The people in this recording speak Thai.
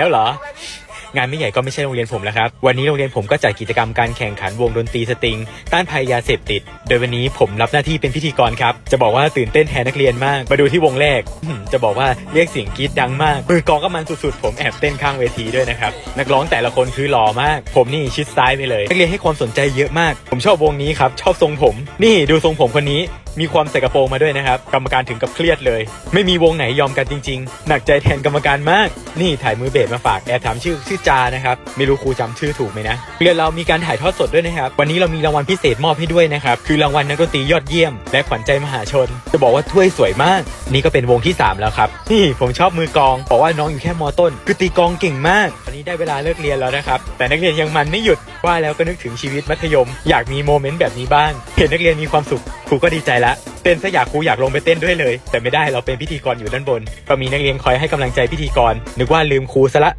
แล้วเหรอ งานไม่ใหญ่ก็ไม่ใช่โรงเรียนผมแล้วครับ วันนี้โรงเรียนผมก็จัดกิจกรรมการแข่งขันวงดนตรีสตริง ต้านภัยยาเสพติด โดยวันนี้ผมรับหน้าที่เป็นพิธีกรครับ จะบอกว่าตื่นเต้นแทนนักเรียนมาก มาดูที่วงแรก จะบอกว่าเรียกเสียงกรี๊ดดังมากมือกองก็มันสุดๆ ผมแอบเต้นข้างเวทีด้วยนะครับ นักร้องแต่ละคนคือหล่อมาก ผมนี่ชิดซ้ายไปเลย นักเรียนให้ความสนใจเยอะมาก ผมชอบวงนี้ครับ ชอบทรงผม นี่ดูทรงผมคนนี้มีความใส่กระโปรงมาด้วยนะครับ กรรมการถึงกับเครียดเลย ไม่มีวงไหนยอมกันจริง ๆ หนักใจแทนกรรมการมาก นี่ถ่ายมือเบสมาฝากแอบถามชื่อชื่อจานะครับไม่รู้ครูจำชื่อถูกไหมนะเรียนเรามีการถ่ายทอดสดด้วยนะครับ วันนี้เรามีรางวัลพิเศษมอบให้ด้วยนะครับ คือรางวัลนักดนตรียอดเยี่ยม และขวัญใจมหาชน จะบอกว่าถ้วยสวยมาก นี่ก็เป็นวงที่ 3 แล้วครับนี่ผมชอบมือกองบอกว่าน้องอยู่แค่มต้น คือตีกองเก่งมากตอนนี้ได้เวลาเลิกเรียนแล้วนะครับแต่นักเรียนยังมันไม่หยุดว่าแล้วก็นึกถึงชีวิตมัธยม อยากมีโมเมนต์แบบนี้บ้างเห็นนักเรียนมีความสุขครูก็ดีใจละเต้นซะอยากครูอยากลงไปเต้นด้วยเลย แต่ไม่ได้เราเป็นพิธีกรอยู่ด้านบน ก็มีนักเรียนคอยให้กำลังใจพิธีกรนึกว่าลืมครูซะละ